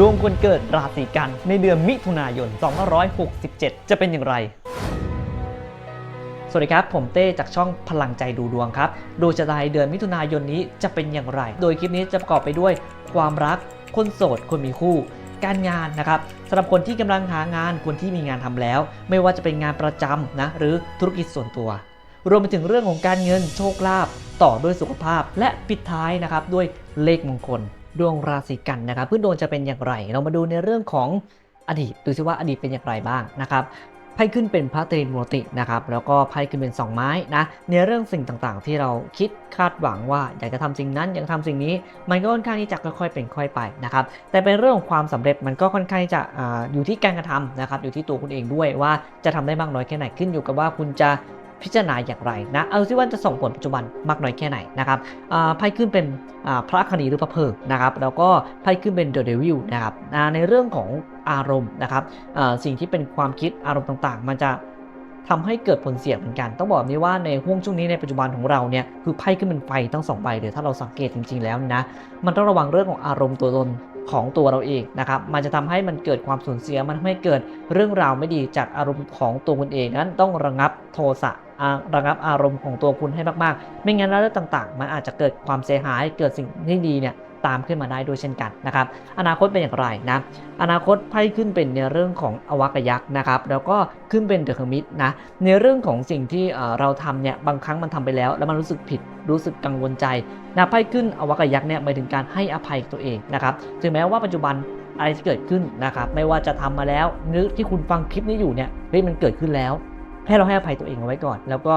ดวงคนเกิดราศีกันในเดือนมิถุนายน 2567 จะเป็นอย่างไร สวัสดีครับ ผมเต้จากช่องพลังใจดูดวงครับ ดวงชะตาเดือนมิถุนายนนี้จะเป็นอย่างไร โดยคลิปนี้จะประกอบไปด้วย ความรัก คนโสด คนมีคู่ การงานนะครับสำหรับคนที่กำลังหางาน คนที่มีงานทำแล้ว ไม่ว่าจะเป็นงานประจำนะ หรือธุรกิจส่วนตัว รวมไปถึงเรื่องของการเงิน โชคลาภ ต่อด้วยสุขภาพ และปิดท้ายนะครับด้วยเลขมงคล ดวงราศีกันนะครับพื้นดวงจะเป็นอย่างไร เรามาดูในเรื่องของอดีตดูซิว่าอดีตเป็นอย่างไรบ้างนะครับไพ่ขึ้นเป็นพระตรีมูรตินะครับแล้วก็ไพ่ขึ้นเป็นสองไม้นะในเรื่องสิ่งต่างๆ ที่เราคิดคาดหวังว่าอยากจะทำสิ่งนั้นอยากจะทำสิ่งนี้ มันก็ค่อนข้างที่จะค่อยๆเป็นค่อยไปนะครับแต่เป็นเรื่องของความสำเร็จมันก็ค่อนข้างที่จะออยู่ที่การกระทำนะครับอยู่ที่ตัวคุณเองด้วยว่าจะทำได้มากน้อยแค่ไหนขึ้นอยู่กับว่าคุณจะ พิจารณาอย่างไรนะเอาซิว่าจะส่งผลปัจจุบันมากน้อยแค่ไหนนะครับไพ่ขึ้นเป็นพระคณีหรือพระเพลิงนะครับแล้วก็ไพ่ขึ้นเป็นเดอะเดวิลนะครับในเรื่องของอารมณ์นะครับสิ่งที่เป็นความคิดอารมณ์ต่างๆ มันจะทำให้เกิดผลเสียเหมือนกัน ต้องบอกนี้ว่าในห่วงช่วงนี้ในปัจจุบันของเราเนี่ยคือไพ่ขึ้นเป็นไฟทั้งสองใบเลยถ้าเราสังเกตจริง ๆ แล้วนะ มันต้องระวังเรื่องของอารมณ์ตัวตนของตัวเราเองนะครับ มันจะทำให้มันเกิดความสูญเสีย มันทำให้เกิดเรื่องราวไม่ดีจากอารมณ์ของตัวคุณเองนั้นต้องระงับโทสะ ระงับอารมณ์ของตัวคุณให้มากๆ ไม่งั้นแล้วเรื่องต่างๆ มันอาจจะเกิดความเสียหายเกิดสิ่งที่ดีเนี่ยตามขึ้นมาได้ด้วยเช่นกันนะครับอนาคตเป็นอย่างไรนะอนาคตไพ่ขึ้นเป็นในเรื่องของอวักยักษ์นะครับแล้วก็ขึ้นเป็นเดอะ e มิ t นะในเรื่องของสิ่งที่เราทำเนี่ยบางครั้งมันทำไปแล้ว แล้วมันรู้สึกผิดรู้สึกกังวลใจนะไพ่ขึ้นอวักยักษ์เนี่ยหมายถึงการให้อภัยตัวเองนะครับถึงแม้ว่าปัจจุบันอะไรที่เกิดขึ้นนะครับไม่ว่าจะทำมาแล้วหรือที่คุณฟังคลิปนี้อยู่เนี่ยเฮ้ยมันเกิดขึ้นแล้ว ให้เราให้อภัยตัวเองเอาไว้ก่อน แล้วก็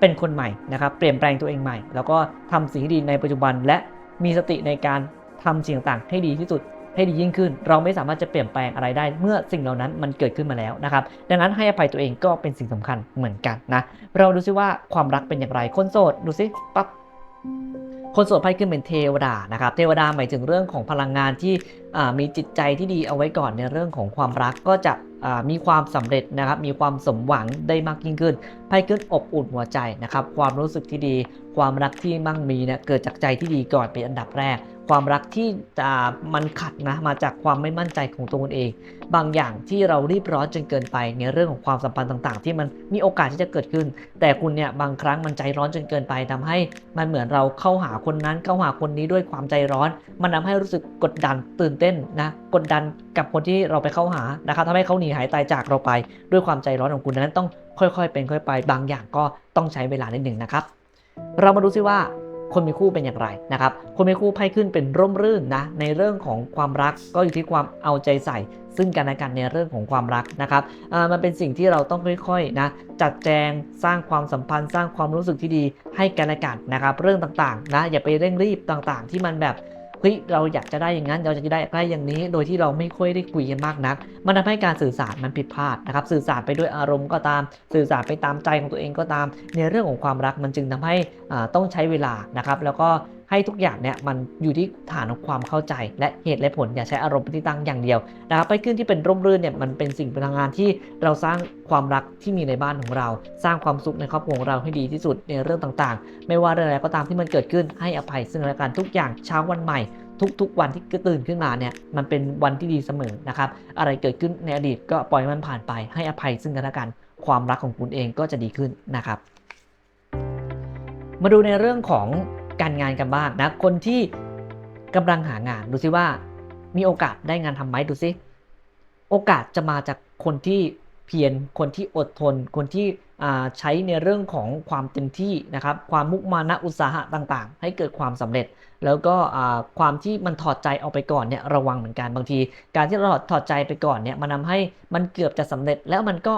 เป็นคนใหม่นะครับเปลี่ยนแปลงตัวเองใหม่ แล้วก็ทำสิ่งที่ดีในปัจจุบัน และมีสติในการทำสิ่งต่างๆให้ดีที่สุดให้ดียิ่งขึ้น เราไม่สามารถจะเปลี่ยนแปลงอะไรได้เมื่อสิ่งเหล่านั้นมันเกิดขึ้นมาแล้วนะครับ ดังนั้นให้อภัยตัวเองก็เป็นสิ่งสำคัญเหมือนกันนะ เราดูซิว่าความรักเป็นอย่างไร คนโสดดูซิปั๊บ คนโสดไพ่ขึ้นเป็นเทวดานะครับ เทวดาหมายถึงเรื่องของพลังงานที่มีจิตใจที่ดีเอาไว้ก่อนในเรื่องของความรักก็จะ มีความสำเร็จนะครับ มีความสมหวังได้มากยิ่งขึ้นไพ่ขึ้นอบอุ่นหัวใจนะครับ ความรู้สึกที่ดี ความรักที่มั่งมีเนี่ยเกิดจากใจที่ดีก่อนเป็นอันดับแรก ความรักที่จะมันขัดนะมาจากความไม่มั่นใจของตัวคุณเอง บางอย่างที่เรารีบร้อนจนเกินไปในเรื่องของความสัมพันธ์ต่าง ๆ ที่มันมีโอกาสที่จะเกิดขึ้น แต่คุณเนี่ยบางครั้งมันใจร้อนจนเกินไปทำให้มันเหมือนเราเข้าหาคนนั้นเข้าหาคนนี้ด้วยความใจร้อน มันทำให้รู้สึกกดดันตื่นเต้นนะกดดันกับคนที่เราไปเข้าหานะครับทำให้เขาหนีหายตายจากเราไป ด้วยความใจร้อนของคุณนั้นต้องค่อยๆ เป็นค่อยไป บางอย่างก็ต้องใช้เวลานิดหนึ่งนะครับ เรามาดูซิว่า คนมีคู่เป็นอย่างไรนะครับคนมีคู่ไพ่ขึ้นเป็นร่มรื่นนะในเรื่องของความรักก็อยู่ที่ความเอาใจใส่ ซึ่งกันและกันในเรื่องของความรักนะครับมันเป็นสิ่งที่เราต้องค่อยๆนะจัดแจงสร้างความสัมพันธ์ สร้างความรู้สึกที่ดีให้กันและกันนะครับเรื่องต่างๆนะอย่าไปเร่งรีบต่างๆ ที่มันแบบ เฮ้ยเราอยากจะได้อย่างนั้นเราจะได้ได้อย่างนี้ โดยที่เราไม่ค่อยได้คุยกันมากนัก มันทำให้การสื่อสารมันผิดพลาดนะครับ สื่อสารไปด้วยอารมณ์ก็ตาม สื่อสารไปตามใจของตัวเองก็ตาม ในเรื่องของความรักมันจึงทำให้อ่าต้องใช้เวลานะครับ แล้วก็ ให้ทุกอย่างเนี่ยมันอยู่ที่ฐานของความเข้าใจ และเหตุและผลอย่าใช้อารมณ์เป็นที่ตั้งอย่างเดียวนะครับไปขึ้นที่เป็นร่มรื่นเนี่ยมันเป็นสิ่งพลังงานที่เราสร้างความรักที่มีในบ้านของเรา สร้างความสุขในครอบครัวของเราให้ดีที่สุดในเรื่องต่างๆ ไม่ว่าเรื่องอะไรก็ตามที่มันเกิดขึ้นให้อภัยซึ่งกันและกันทุกอย่างเช้าวันใหม่ทุกๆวันที่ตื่นขึ้นมาเนี่ยมันเป็นวันที่ดีเสมอนะครับอะไรเกิดขึ้นในอดีตก็ปล่อยมันผ่านไปให้อภัยซึ่งกันและกัน ความรักของคุณเองก็จะดีขึ้นนะครับ มาดูในเรื่องของ การงานกันบ้างนะ คนที่กำลังหางานดูซิว่า มีโอกาสได้งานทำไหมดูซิ โอกาสจะมาจากคนที่เพียรคนที่อดทน คนที่ใช้ในเรื่องของความเต็มที่นะครับ ความมุมานะอุตสาหะต่างๆ ให้เกิดความสำเร็จ แล้วก็ความที่มันถอดใจออกไปก่อนเนี่ยระวังเหมือนกันบางที การที่เราถอดใจไปก่อนเนี่ยมันทาให้มันเกือบจะสำเร็จแล้วมันก็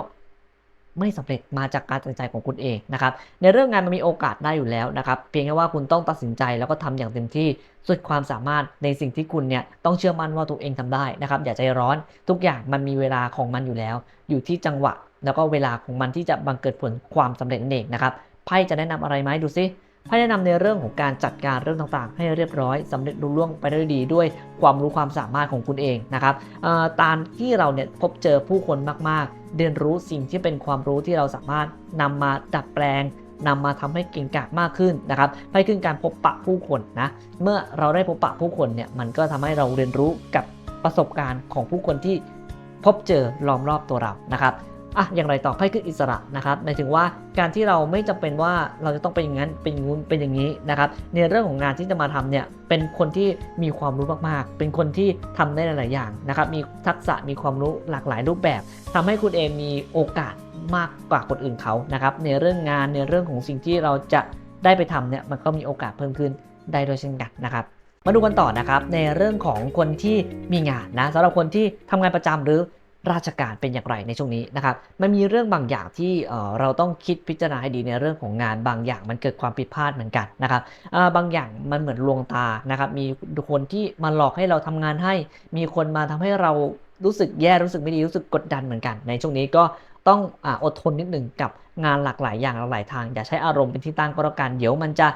ไม่สำเร็จมาจากการตัดสินใจของคุณเองนะครับในเรื่องงานมันมีโอกาสได้อยู่แล้วนะครับเพียงแค่ว่าคุณต้องตัดสินใจแล้วก็ทำอย่างเต็มที่สุดความสามารถในสิ่งที่คุณเนี่ยต้องเชื่อมั่นว่าตัวเองทำได้นะครับอย่าใจร้อนทุกอย่างมันมีเวลาของมันอยู่แล้ว อยู่ที่จังหวะ แล้วก็เวลาของมันที่จะบังเกิดผลความสำเร็จนั่นเองนะครับไพ่จะแนะนำอะไรไหมดูซิ ไพ่แนะนำในเรื่องของการจัดการเรื่องต่างๆ ให้เรียบร้อยสำเร็จรุ่ล่วงไปได้ดีด้วยความรู้ความสามารถของคุณเองนะครับเอ่อตามที่เราเนี่ยพบเจอผู้คนมากๆ เรียนรู้สิ่งที่เป็นความรู้ที่เราสามารถนำมาดัดแปลงนำมาทำให้เก่งกาจมากขึ้นนะครับไพ่ขึ้นการพบปะผู้คนนะ เมื่อเราได้พบปะผู้คนเนี่ย มันก็ทำให้เราเรียนรู้กับประสบการณ์ของผู้คนที่พบเจอล้อมรอบตัวเรานะครับ อะอย่างไรต่อไพ่คืออิสระนะครับหมายถึงว่าการที่เราไม่จำเป็นว่าเราจะต้องเป็นอย่างนั้นเป็นอย่างนู้นเป็นอย่างนี้นะครับในเรื่องของงานที่จะมาทำเนี่ยเป็นคนที่มีความรู้มากๆ เป็นคนที่ทำได้หลาย ๆ อย่างนะครับมีทักษะมีความรู้หลากหลายรูปแบบทำให้คุณเองมีโอกาสมากกว่าคนอื่นเขานะครับในเรื่องงานในเรื่องของสิ่งที่เราจะได้ไปทำเนี่ยมันก็มีโอกาสเพิ่มขึ้นได้โดยเช่นกันนะครับมาดูกันต่อนะครับในเรื่องของคนที่มีงานนะสำหรับคนที่ทำงานประจำหรือ ราชการเป็นอย่างไรในช่วงนี้นะครับ มันมีเรื่องบางอย่างที่เราต้องคิดพิจารณาให้ดีในเรื่องของงานบางอย่างมันเกิดความผิดพลาดเหมือนกันนะครับบางอย่างมันเหมือนลวงตานะครับ มีคนที่มาหลอกให้เราทำงานให้ มีคนมาทำให้เรารู้สึกแย่รู้สึกไม่ดีรู้สึกกดดันเหมือนกัน ในช่วงนี้ก็ต้องออดทนนิดหนึ่งกับ งานหลากหลายอย่างหลากหลายทาง อย่าใช้อารมณ์เป็นที่ตั้งก็แล้วกันเดี๋ยวมันจะ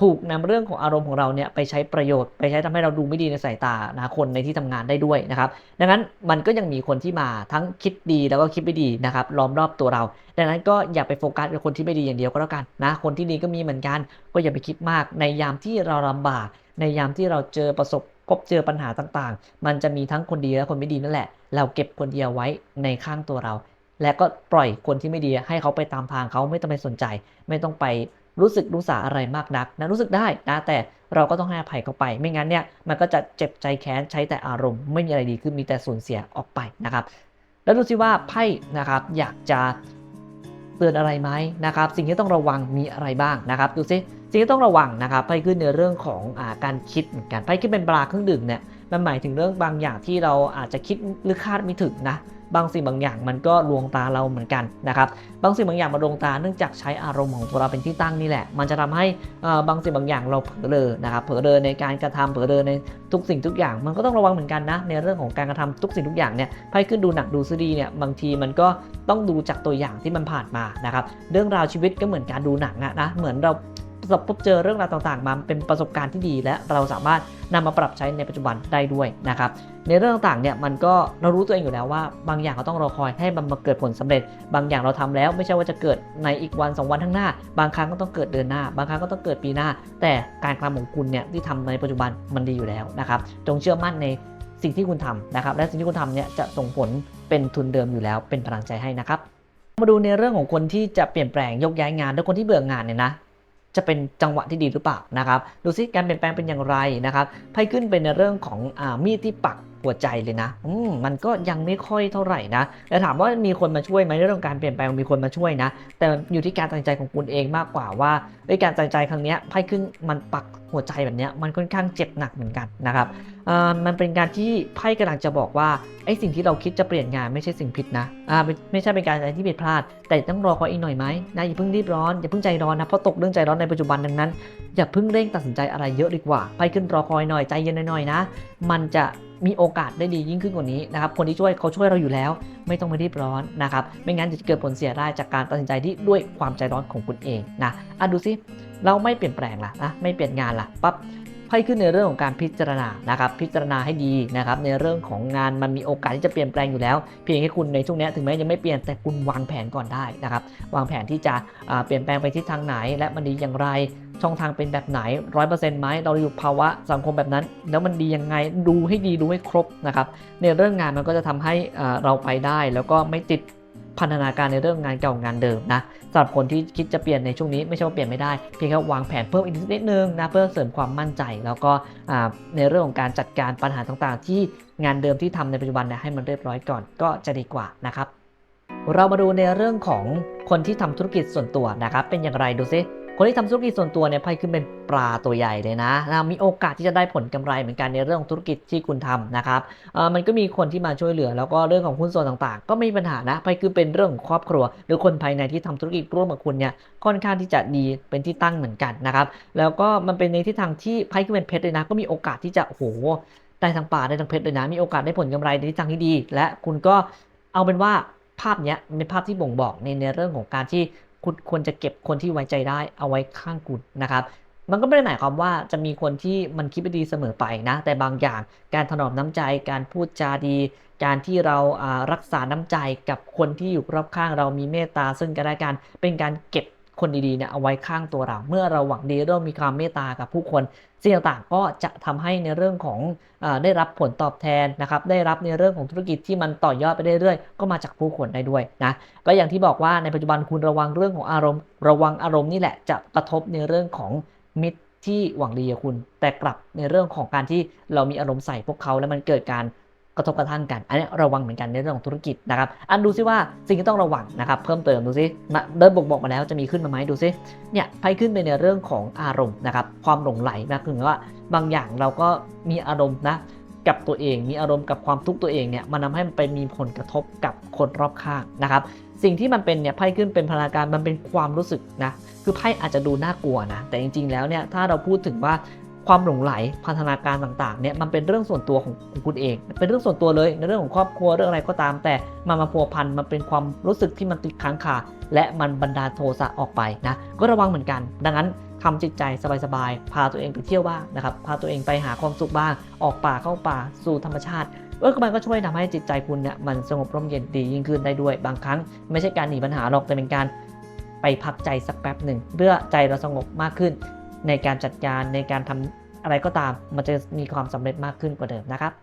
ถูกนำเรื่องของอารมณ์ของเราเนี่ยไปใช้ประโยชน์ ไปใช้ทำให้เราดูไม่ดีในสายตานะคนในที่ทำงานได้ด้วยนะครับ ดังนั้นมันก็ยังมีคนที่มาทั้งคิดดีแล้วก็คิดไม่ดีนะครับล้อมรอบตัวเรา ดังนั้นก็อย่าไปโฟกัสกับคนที่ไม่ดีอย่างเดียวก็แล้วกันนะคนที่ดีก็มีเหมือนกัน ก็อย่าไปคิดมากในยามที่เราลำบาก ในยามที่เราเจอประสบพบเจอปัญหาต่างๆ มันจะมีทั้งคนดีและคนไม่ดีนั่นแหละ เราเก็บคนเดียวไว้ในข้างตัวเรา และก็ปล่อยคนที่ไม่ดีให้เขาไปตามทางเขาไม่ต้องไปสนใจ ไม่ต้องไปรู้สึกรู้สาอะไรมากนักนะรู้สึกได้นะแต่เราก็ต้องให้อภัยเขาไป ไม่งั้นเนี่ยมันก็จะเจ็บใจแค้นใช้แต่อารมณ์ ไม่มีอะไรดีขึ้นมีแต่สูญเสียออกไปนะครับ แล้วดูสิว่าไพ่นะครับอยากจะเตือนอะไรไหมนะครับ สิ่งที่ต้องระวังมีอะไรบ้างนะครับดูสิสิ่งที่ต้องระวังนะครับไพ่ขึ้นในเรื่องของอาการคิดเหมือนกันไพ่ขึ้นเป็นปลาเครื่องดื่มเนี่ยมันหมายถึงเรื่องบางอย่างที่เราอาจจะคิดหรือคาดไม่ถึงนะ บางสิ่งบางอย่างมันก็ลวงตาเราเหมือนกันนะครับบางสิ่งบางอย่างมาลวงตาเนื่องจากใช้อารมณ์ของตัวเราเป็นที่ตั้งนี่แหละ มันจะทำให้บางสิ่งบางอย่างเราเผลอเลยนะครับเผลอเลยในการกระทำเผลอเลยในทุกสิ่งทุกอย่าง มันก็ต้องระวังเหมือนกันนะในเรื่องของการกระทำทุกสิ่งทุกอย่างเนี่ยไพ่ขึ้นดูหนักดูซีดีเนี่ยบางทีมันก็ต้องดูจากตัวอย่างที่มันผ่านมานะครับเรื่องราวชีวิตก็เหมือนการดูหนังอะนะเหมือนเรา พบเจอเรื่องราวต่างๆ มาเป็นประสบการณ์ที่ดี และเราสามารถนำมาปรับใช้ในปัจจุบันได้ด้วยนะครับในเรื่องต่างๆเนี่ยมันก็เรารู้ตัวเองอยู่แล้วว่า บางอย่างเราต้องรอคอยให้มันมาเกิดผลสำเร็จ บางอย่างเราทำแล้วไม่ใช่ว่าจะเกิดในอีกวันสองวันข้างหน้า บางครั้งก็ต้องเกิดเดือนหน้า บางครั้งก็ต้องเกิดปีหน้า แต่การกระทำของคุณเนี่ยที่ทำในปัจจุบันมันดีอยู่แล้วนะครับจงเชื่อมั่นในสิ่งที่คุณทำนะครับและสิ่งที่คุณทำเนี่ยจะส่งผลเป็นทุนเดิมอยู่แล้วเป็นพลังใจให้นะครับมาดูในเรื่องของคนที่จะเปลี่ยนแปลงยกย้ายงานและคนที่เบื่องานเนี่ยนะ จะเป็นจังหวะที่ดีหรือเปล่านะครับดูซิการเปลี่ยนแปลงเป็นอย่างไรนะครับไพ่ขึ้นเป็นในเรื่องของอมีดที่ปักหัวใจเลยนะมมันก็ยังไม่ค่อยเท่าไหร่นะแต่ถามว่ามีคนมาช่วยไหมในเรื่องการเปลี่ยนแปลงมีคนมาช่วยนะ แต่อยู่ที่การตัดใจของคุณเองมากกว่าว่าเอ้ยการตัดใจครั้งนี้ไพ่ขึ้นมันปัก หัวใจแบบนี้มันค่อนข้างเจ็บหนักเหมือนกันนะครับมันเป็นการที่ไพ่กำลังจะบอกว่าไอ้สิ่งที่เราคิดจะเปลี่ยนงานไม่ใช่สิ่งผิดนะอ่าไม่ใช่เป็นการอะไรที่ผิดพลาด แต่ต้องรอเขาอีกหน่อยไหมนะอย่าเพิ่งรีบร้อนอย่าเพิ่งใจร้อนนะเพราะตกเรื่องใจร้อนในปัจจุบันดังนั้น อย่าเพิ่งเร่งตัดสินใจอะไรเยอะดีกว่าไปขึ้นรอคอยหน่อยใจเย็นหน่อยนะ มันจะมีโอกาสได้ดียิ่งขึ้นกว่านี้นะครับ คนที่ช่วยเขาช่วยเราอยู่แล้ว ไม่ต้องไปรีบร้อนนะครับ ไม่งั้นจะเกิดผลเสียได้จากการตัดสินใจที่ด้วยความใจร้อนของคุณเองนะอะดูสิ เราไม่เปลี่ยนแปลงล่ะนะไม่เปลี่ยนงานล่ะปั๊บไพ่ขึ้นในเรื่องของการพิจารณานะครับพิจารณาให้ดีนะครับในเรื่องของงานมันมีโอกาสที่จะเปลี่ยนแปลงอยู่แล้ว เพียงแค่คุณในช่วงนี้ถึงแม้ยังไม่เปลี่ยนแต่คุณวางแผนก่อนได้นะครับวางแผนที่จะเปลี่ยนแปลงไปทิศทางไหน และมันดีอย่างไรช่องทางเป็นแบบไหนร้อยเปอร์เซ็นต์ไหมเราอยู่ภาวะสังคมแบบนั้น แล้วมันดียังไงดูให้ดีดูให้ครบนะครับในเรื่องงานมันก็จะทำให้เราไปได้แล้วก็ไม่ติด พันธนาการในเรื่องงานเก่างานเดิมนะสำหรับคนที่คิดจะเปลี่ยนในช่วงนี้ไม่ใช่ว่าเปลี่ยนไม่ได้เพียงแค่วางแผนเพิ่มอีกนิดนึงนะเพื่อเสริมความมั่นใจ แล้วก็ในเรื่องของการจัดการปัญหาต่างๆ ที่งานเดิมที่ทำในปัจจุบันเนี่ยให้มันเรียบร้อยก่อนก็จะดีกว่านะครับเรามาดูในเรื่องของคนที่ทำธุรกิจส่วนตัวนะครับเป็นอย่างไรดูซิ คนที่ทำธุรกิจส่วนตัวเนี่ยไพ่ขึ้นเป็นปลาตัวใหญ่เลยนะนะมีโอกาสที่จะได้ผลกำไรเหมือนกันในเรื่องของธุรกิจที่คุณทำนะครับมันก็มีคนที่มาช่วยเหลือ แล้วก็เรื่องของหุ้นส่วนต่างๆ ก็ไม่มีปัญหานะไพ่คือเป็นเรื่องของครอบครัว หรือคนภายในที่ทำธุรกิจร่วมกับคุณเนี่ยค่อนข้างที่จะดีเป็นที่ตั้งเหมือนกันนะครับแล้วก็มันเป็นในทิศทางที่ไพ่ขึ้นเป็นเพชรเลยนะ ก็มีโอกาสที่จะโอ้โหได้ทั้งป่าได้ทั้งเพชรเลยนะ มีโอกาสได้ผลกำไรในทิศทางที่ดี และคุณก็เอาเป็นว่าภาพเนี้ยเป็นภาพที่บ่งบอกในในเรื่องของการที่ คุณควรจะเก็บคนที่ไว้ใจได้เอาไว้ข้างคุณนะครับ มันก็ไม่ได้หมายความว่าจะมีคนที่มันคิดไม่ดีเสมอไปนะ แต่บางอย่างการถนอมน้ำใจ การพูดจาดี การที่เราอ่ารักษาน้ำใจกับคนที่อยู่รอบข้างเรามีเมตตาซึ่งกันและกันเป็นการเก็บ คนดีๆเนี่ยเอาไว้ข้างตัวเรา เมื่อเราหวังดีเรามีความเมตตากับผู้คนสิ่งต่างๆก็จะทำให้ในเรื่องของอได้รับผลตอบแทนนะครับได้รับในเรื่องของธุรกิจที่มันต่อยอดไปเรื่อยๆก็มาจากผู้คนได้ด้วยนะก็อย่างที่บอกว่าในปัจจุบันคุณระวังเรื่องของอารมณ์ ระวังอารมณ์นี่แหละจะกระทบในเรื่องของมิตรที่หวังดีกับคุณ แต่กลับในเรื่องของการที่เรามีอารมณ์ใส่พวกเขาแล้วมันเกิดการ กระทบกระทั่งกัน อันนี้ระวังเหมือนกันในเรื่องของธุรกิจนะครับ อันดูซิว่าสิ่งที่ต้องระวังนะครับ เพิ่มเติมดูซิเดินบอกบอกมาแล้วจะมีขึ้นมาไหมดูซิ เนี่ยไพ่ขึ้นไปในเรื่องของอารมณ์นะครับ ความหลงไหลนะคือว่าบางอย่างเราก็มีอารมณ์นะกับตัวเอง มีอารมณ์กับความทุกข์ตัวเองเนี่ย มันทาให้มันไปมีผลกระทบกับคนรอบข้างนะครับ สิ่งที่มันเป็นเนี่ยไพ่ขึ้นเป็นพลังการมันเป็นความรู้สึกนะ คือไพ่อาจจะดูน่ากลัวนะ แต่จริง ๆ แล้วเนี่ย ถ้าเราพูดถึงว่า ความหลงไหลพันธนาการต่างๆเนี่ยมันเป็นเรื่องส่วนตัวของคุณเอง เป็นเรื่องส่วนตัวเลยในเรื่องของครอบครัวเรื่องอะไรก็ตาม แต่มันมาพัวพันมันเป็นความรู้สึกที่มันติดค้างคาและมันบันดาโทสะออกไปนะก็ระวังเหมือนกัน ดังนั้นทำจิตใจสบายๆพาตัวเองไปเที่ยวบ้างนะครับพาตัวเองไปหาความสุขบ้าง ออกป่าเข้าป่าสู่ธรรมชาติเออมันก็ช่วยทำให้จิตใจคุณเนี่ยมันสงบร่มเย็นดียิ่งขึ้นได้ด้วย บางครั้งไม่ใช่การหนีปัญหาหรอกแต่เป็นการไปพักใจสักแป๊บหนึ่งเพื่อใจเราสงบมากขึ้น ในการจัดการในการทำอะไรก็ตาม มันจะมีความสำเร็จมากขึ้นกว่าเดิมนะครับ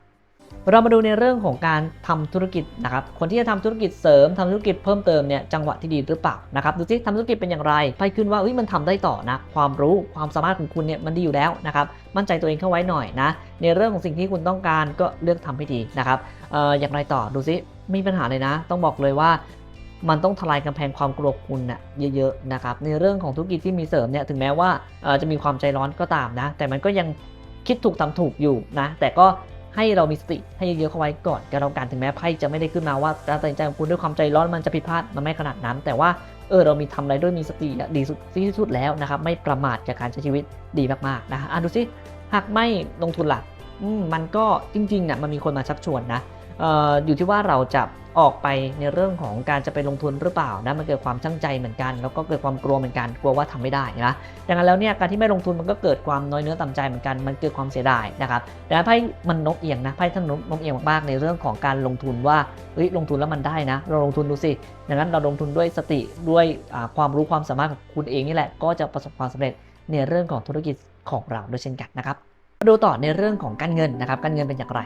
เรามาดูในเรื่องของการทำธุรกิจนะครับ คนที่จะทำธุรกิจเสริมทำธุรกิจเพิ่มเติมเนี่ยจังหวะที่ดีหรือเปล่านะครับ ดูซิทำธุรกิจเป็นอย่างไรไพ่ขึ้นว่าเฮ้ยมันทำได้ต่อนะ ความรู้ความสามารถของคุณเนี่ยมันดีอยู่แล้วนะครับ มั่นใจตัวเองเข้าไว้หน่อยนะ ในเรื่องของสิ่งที่คุณต้องการก็เลือกทำให้ดีนะครับอออย่างไรต่อดูซิไม่มีปัญหาเลยนะ ต้องบอกเลยว่า มันต้องทลายกำแพงความกลัวคุณนะ่ะเยอะๆนะครับในเรื่องของธุรกิจที่มีเสริมเนี่ยถึงแม้ว่าจะมีความใจร้อนก็ตามนะ แต่มันก็ยังคิดถูกทำถูกอยู่นะแต่ก็ให้เรามีสติให้เยอะๆเข้าไว้ก่อนก็แล้วกันถึงแม้ไพ่จะไม่ได้ขึ้นมาว่าการตัดสินใจของคุณด้วยความใจร้อนมันจะผิดพลาดมันไม่ขนาดนั้น แต่ว่าเออเรามีทำอะไรด้วยมีสติดีสุดที่สุดแล้วนะครับไม่ประมาทจากการใช้ชีวิตดีมากๆนะอะดูสิหากไม่ลงทุนหลักมันก็จริงๆเนี่ยมันมีคนมาชักชวนนะ อยู่ที่ว่าเราจะออกไปในเรื่องของการจะไปลงทุนหรือเปล่านะมันเกิดความช่างใจเหมือนกัน แล้วก็เกิดความกลัวเหมือนกันกลัวว่าทำไม่ได้นะดังนั้นแล้วเนี่ยการที่ไม่ลงทุนมันก็เกิดความน้อยเนื้อต่ำใจเหมือนกันมันเกิดความเสียดายนะครับดังนั้นไพ่มันนกเอียงนะไพ่ท่านนกนกเอียงมากๆในเรื่องของการลงทุนว่าเฮ้ยลงทุนแล้วมันได้นะ เราลงทุนดูสิดังนั้นเราลงทุนด้วยสติด้วยความรู้ความสามารถของคุณเองนี่แหละก็จะประสบความสำเร็จในเรื่องของธุรกิจของเราด้วยเช่นกันนะครับมาดูต่อในเรื่องของการเงินนะครับการเงินเป็นอย่างไร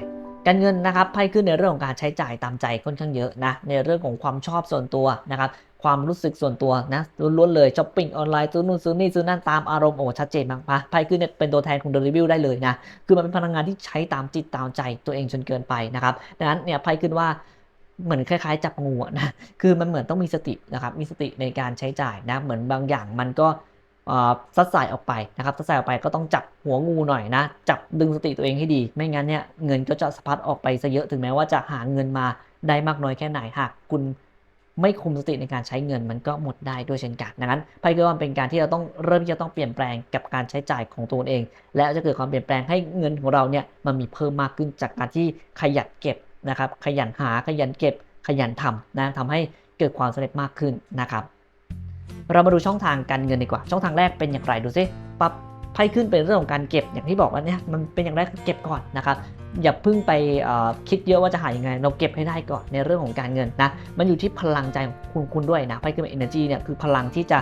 การเงินนะครับไพ่ขึ้นในเรื่องของการใช้จ่ายตามใจค่อนข้างเยอะนะในเรื่องของความชอบส่วนตัวนะครับความรู้สึกส่วนตัวนะล้วนๆเลยช้อปปิ้งออนไลน์ซื้อนู่นซื้อนี่ซื้อนั่นตามอารมณ์โอ้ชัดเจนมากปะไพ่ขึ้นเนี่ยเป็นตัวแทนของเดลิวิวได้เลยนะคือมันเป็นพลังงานที่ใช้ตามจิตตามใจตัวเองจนเกินไปนะครับดังนั้นเนี่ยไพ่ขึ้นว่าเหมือนคล้ายๆ จับงูนะคือมันเหมือนต้องมีสตินะครับมีสติในการใช้จ่ายนะเหมือนบางอย่างมันก็ ซัดสายออกไปนะครับซัดสายออกไปก็ต้องจับหัวงูหน่อยนะ จับดึงสติตัวเองให้ดี ไม่งั้นเนี่ยเงินก็จะสะพัดออกไปซะเยอะถึงแม้ว่าจะหาเงินมาได้มากน้อยแค่ไหนหากคุณไม่คุมสติในการใช้เงินมันก็หมดได้ด้วยเช่นกันดังนั้นไพ่ก็ว่าเป็นการที่เราต้องเริ่มที่จะต้องเปลี่ยนแปลงกับการใช้จ่ายของตัวเอง และจะเกิดความเปลี่ยนแปลงให้เงินของเราเนี่ยมันมีเพิ่มมากขึ้นจากการที่ขยันเก็บนะครับ ขยันหาขยันเก็บขยันทำนะทำให้เกิดความสำเร็จมากขึ้นนะครับ เรามาดูช่องทางการเงินดีกว่า ช่องทางแรกเป็นอย่างไรดูซิปั๊บไพ่ขึ้นเป็นเรื่องของการเก็บอย่างที่บอกว่าเนี่ยมันเป็นอย่างแรกเก็บก่อนนะครับอย่าเพิ่งไปคิดเยอะว่าจะหายังไง เราเก็บให้ได้ก่อนในเรื่องของการเงินนะมันอยู่ที่พลังใจของคุณคุณด้วยนะไพ่ขึ้นเป็น energy เนี่ยคือพลังที่จะ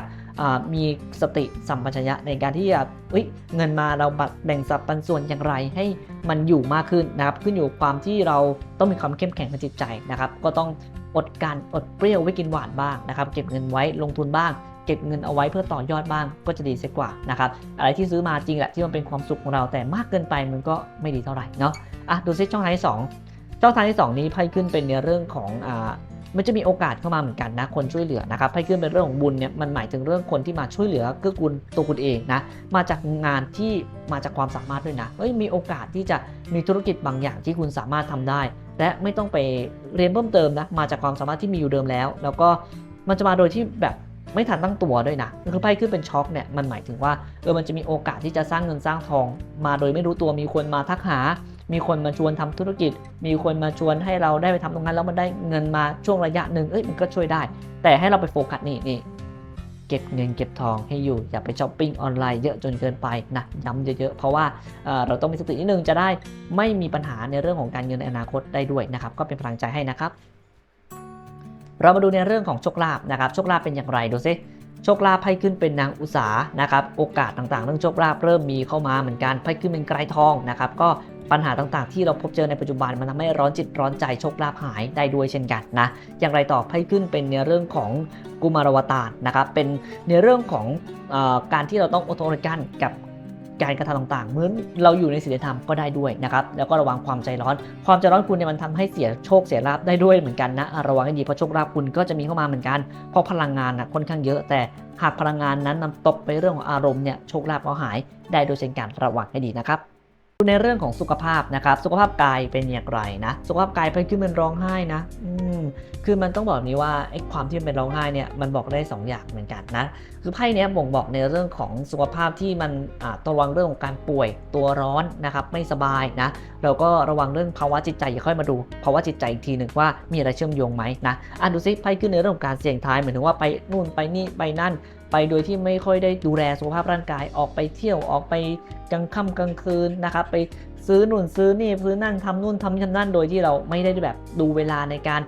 มีสติสัมปชัญญะในการที่จะเอ้ยเงินมาเราแบ่งสัดปันส่วนอย่างไรให้มันอยู่มากขึ้นนะครับขึ้นอยู่ความที่เราต้องมีความเข้มแข็งทางจิตใจนะครับก็ต้องอดการอดเปรี้ยวไว้กินหวานบ้างนะครับเก็บเงินไว้ลงทุนบ้าง เก็บเงินเอาไว้เพื่อต่อยอดบ้างก็จะดีเสียกว่านะครับอะไรที่ซื้อมาจริงแหละที่มันเป็นความสุขของเราแต่มากเกินไปมันก็ไม่ดีเท่าไหร่เนาะอะดูซิช่องทางที่ 2 ช่องทางที่ 2 นี้ไพ่ขึ้นเป็นในเรื่องของอ่ามันจะมีโอกาสเข้ามาเหมือนกันนะคนช่วยเหลือนะครับไพ่ขึ้นเป็นเรื่องของบุญเนี่ยมันหมายถึงเรื่องคนที่มาช่วยเหลือเกื้อกูลตัวคุณเองนะมาจากงานที่มาจากความสามารถด้วยนะเอ้ยมีโอกาสที่จะมีธุรกิจบางอย่างที่คุณสามารถทำได้ และไม่ต้องไปเรียนเพิ่มเติมนะมาจากความสามารถที่มีอยู่เดิมแล้ว แล้วก็มันจะมาโดยที่แบบ ไม่ทันตั้งตัวด้วยนะคือไพ่ขึ้นเป็นช็อคเนี่ยมันหมายถึงว่าเออมันจะมีโอกาสที่จะสร้างเงินสร้างทอง มาโดยไม่รู้ตัวมีคนมาทักหา มีคนมาชวนทำธุรกิจ มีคนมาชวนให้เราได้ไปทำตรงนั้นแล้วมันได้เงินมาช่วงระยะหนึ่งเอ้ยมันก็ช่วยได้ แต่ให้เราไปโฟกัสนี่นี่เก็บเงินเก็บทองให้อยู่อย่าไปช้อปปิ้งออนไลน์เยอะจนเกินไปนะย้ำเยอะๆ เพราะว่าเเราต้องมีสตินิดนึงจะได้ไม่มีปัญหาในเรื่องของการเงินในอนาคตได้ด้วยนะครับ ก็เป็นพลังใจให้นะครับ เรามาดูในเรื่องของโชคลาภนะครับโชคลาภเป็นอย่างไรดูซิโชคลาภไพ่ขึ้นเป็นนางอุตสานะครับโอกาสต่างๆ เรื่องโชคลาภเริ่มมีเข้ามาเหมือนกันไพ่ขึ้นเป็นไกรทองนะครับก็ปัญหาต่างๆ ที่เราพบเจอในปัจจุบันมันทำให้ร้อนจิตร้อนใจโชคลาภหายได้ด้วยเช่นกันนะอย่างไรต่อไพ่ขึ้นเป็นในเรื่องของกุมารวตารนะครับเป็นในเรื่องของอการที่เราต้องอดทนกันกับ การกระทำต่างๆ เหมือนเราอยู่ในศีลธรรมก็ได้ด้วยนะครับ แล้วก็ระวังความใจร้อน ความใจร้อนคุณเนี่ยมันทำให้เสียโชคเสียลาบได้ด้วยเหมือนกันนะ ระวังให้ดีเพราะโชคลาภคุณก็จะมีเข้ามาเหมือนกัน เพราะพลังงานนะค่อนข้างเยอะแต่หากพลังงานนั้นนำตกไปเรื่องของอารมณ์เนี่ยโชคลาภก็หายได้โดยเช่นกันระวังให้ดีนะครับ ในเรื่องของสุขภาพนะครับ สุขภาพกายเป็นอย่างไรนะ สุขภาพกายไปขึ้นเป็นร้องไห้นะอืมคือมันต้องบอกแบบนี้ว่าไอ้ความที่มันเป็นร้องไห้เนี่ยมันบอกได้สองอย่างเหมือนกันนะ คือไพ่เนี้ยบ่งบอกในเรื่องของสุขภาพที่มันอ่าต้องระวังเรื่องของการป่วยตัวร้อนนะครับไม่สบายนะเราก็ระวังเรื่องภาวะจิตใจอย่าค่อยมาดูภาวะจิตใจอีกทีหนึ่งว่ามีอะไรเชื่อมโยงไหมนะอะดูซิไพ่ขึ้นในเรื่องของการเสี่ยงทายเหมือนถึงว่าไปนู่นไปนี่ไปนั่น ไปโดยที่ไม่ค่อยได้ดูแลสุขภาพร่างกายออกไปเที่ยวออกไปกลางค่ำกลางคืนนะครับ ไปซื้อนู่นซื้อนี่ซื้อนั่นทำนู่นทำนั่นโดยที่เราไม่ได้แบบดูเวลาในการ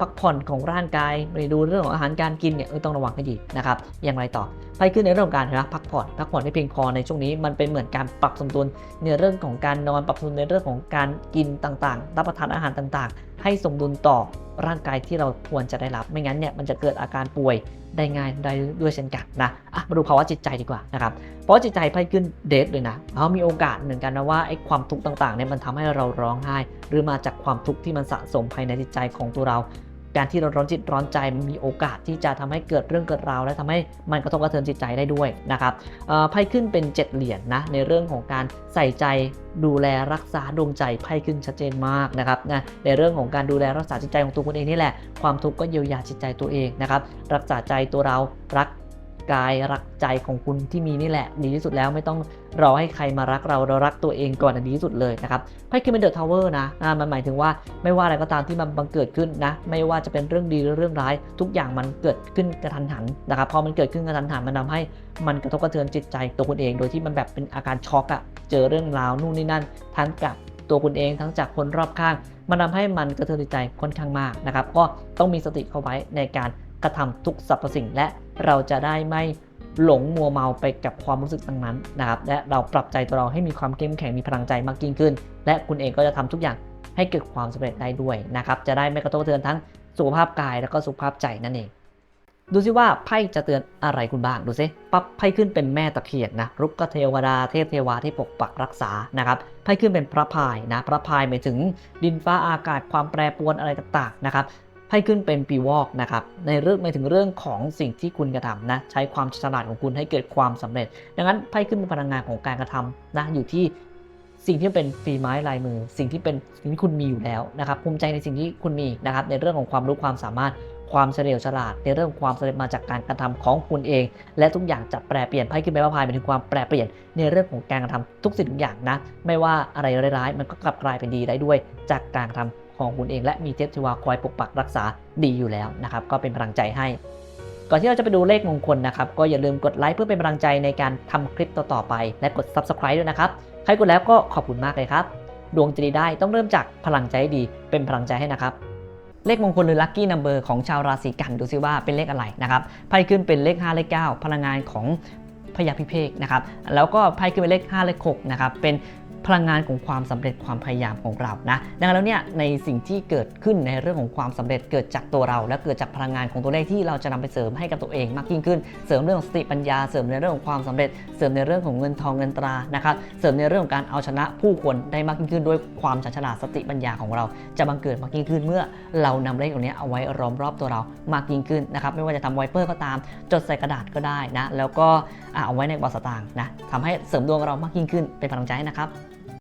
พักผ่อนของร่างกายไปดูเรื่องของอาหารการกินเนี่ยต้องระวังให้ดีนะครับอย่างไรต่อไปขึ้นในเรื่องของการนะพักผ่อนพักผ่อนให้เพียงพอในช่วงนี้มันเป็นเหมือนการปรับสมดุลในเรื่องของการนอนปรับสมดุลในเรื่องของการกินต่างๆ รับประทานอาหารต่างๆ ให้สมดุลต่อ ร่างกายที่เราควรจะได้รับ ไม่งั้นเนี่ยมันจะเกิดอาการป่วยได้ง่ายได้ด้วยเช่นกันนะอะมาดูภาวะจิตใจดีกว่านะครับเพราะจิตใจไพ่ขึ้นเดทเลยนะเขามีโอกาสเหมือนกันนะว่าไอ้ความทุกข์ต่างๆเนี่ยมันทำให้เราร้องไห้ หรือมาจากความทุกข์ที่มันสะสมภายในจิตใจของตัวเรา การที่เราร้อนจิตร้อนใจมันมีโอกาสที่จะทำให้เกิดเรื่องเกิดราว และทำให้มันกระทบกระเทือนจิตใจได้ด้วยนะครับไพ่ขึ้นเป็น 7 เหรียญนะในเรื่องของการใส่ใจดูแลรักษาดวงใจไพ่ขึ้นชัดเจนมากนะครับนะในเรื่องของการดูแลรักษาจิตใจของตัวคุณเองนี่แหละความทุกข์ก็เยียวยาจิตใจตัวเองนะครับรักษาใจตัวเรารัก กายรักใจของคุณที่มีนี่แหละดีที่สุดแล้วไม่ต้องรอให้ใครมารักเราเรารักตัวเองก่อนอันดีที่สุดเลยนะครับไพ่ขึ้นเป็นเดอะทาวเวอร์นะอ่ามันหมายถึงว่าไม่ว่าอะไรก็ตามที่มันบังเกิดขึ้นนะไม่ว่าจะเป็นเรื่องดีหรือเรื่องร้าย ทุกอย่างมันเกิดขึ้นกระทันหันนะครับพอมันเกิดขึ้นกระทันหันมันทาให้มันกระทบกระเทือนจิตใจตัวคุณเอง โดยที่มันแบบเป็นอาการช็อกอะเจอเรื่องราวนู่นนี่นั่นทั้งกับตัวคุณเองทั้งจากคนรอบข้าง มันทำให้มันกระเทือนจิตใจค่อนข้างมากนะครับก็ต้องมีสติเข้าไว้ในการกระทำทุกสรรพสิ่งและ เราจะได้ไม่หลงมัวเมาไปกับความรู้สึกต่างนั้นนะครับ และเราปรับใจตัวเราให้มีความเข้มแข็งมีพลังใจมากยิ่งขึ้น และคุณเองก็จะทำทุกอย่างให้เกิดความสำเร็จได้ด้วยนะครับ จะได้ไม่กระทบกระเทือนทั้งสุขภาพกายแล้วก็สุขภาพใจนั่นเอง ดูซิว่าไพ่จะเตือนอะไรคุณบ้าง ดูซิปั๊บไพ่ขึ้นเป็นแม่ตะเคียนนะรุกขเทวดาเทพเทวาที่ปกปักรักษานะครับไพ่ขึ้นเป็นพระพายนะพระพายหมายถึงดินฟ้าอากาศความแปรปรวนอะไรต่างๆนะครับ ไพ่ขึ้นเป็นปีวอกนะครับในเรื่องหมายถึงเรื่องของสิ่งที่คุณกระทำนะใช้ความฉลาดของคุณให้เกิดความสำเร็จ ดังนั้นไพ่ขึ้นเป็นพลังงานของการกระทำนะอยู่ที่สิ่งที่เป็นฝีไม้ลายมือ สิ่งที่เป็นสิ่งที่คุณมีอยู่แล้วนะครับภูมิใจในสิ่งที่คุณมีนะครับในเรื่องของความรู้ความสามารถความเฉลียวฉลาดในเรื่องความสำเร็จมาจากการกระทำของคุณเอง และทุกอย่างจะแปรเปลี่ยนไพ่ขึ้นไปว่าพายเป็นถึงความแปรเปลี่ยนในเรื่องของการกระทำทุกสิ่งทุกอย่างนะ ไม่ว่าอะไรร้ายๆมันก็กลับกลายเป็นดีได้ด้วยจากการกระทำ ของคุณเองและมีเทพเทวาคอยปกปักรักษาดีอยู่แล้วนะครับ ก็เป็นกำลังใจให้ ก่อนที่เราจะไปดูเลขมงคลนะครับ ก็อย่าลืมกดไลค์เพื่อเป็นกำลังใจในการทำคลิปต่อๆไป และกด subscribe ด้วยนะครับ ใครกดแล้วก็ขอบคุณมากเลยครับ ดวงจะดีได้ต้องเริ่มจากพลังใจให้ดีเป็นพลังใจให้นะครับเลขมงคลหรือลัคกี้นัมเบอร์ของชาวราศีกันดูซิว่าเป็นเลขอะไรนะครับไพ่ขึ้นเป็นเลข 5 เลข 9 พลังงานของพยาพิเภกนะครับแล้วก็ไพ่ขึ้นเป็นเลข 5 เลข 6 นะครับ เป็น พลังงานของความสำเร็จความพยายามของเรานะดังนั้นแล้วเนี่ยในสิ่งที่เกิดขึ้นในเรื่องของความสำเร็จเกิดจากตัวเรา และเกิดจากพลังงานของตัวเลขที่เราจะนำไปเสริมให้กับตัวเองมากยิ่งขึ้น เสริมเรื่องของสติปัญญาเสริมในเรื่องของความสำเร็จ เสริมในเรื่องของเงินทองเงินตรานะครับเสริมในเรื่องของการเอาชนะผู้คนได้มากยิ่งขึ้นด้วยความฉลาดสติปัญญาของเรา จะบังเกิดมากยิ่งขึ้นเมื่อเรานำเลขตรงนี้เอาไว้ล้อมรอบตัวเรามากยิ่งขึ้นนะครับไม่ว่าจะทำไวเปอร์ก็ตาม จดใส่กระดาษก็ได้นะแล้วก็เอาไว้ในกระเป๋าสตางค์นะทำให้เสริมดวงเรามากยิ่งขึ้นเป็นพลังใจนะครับ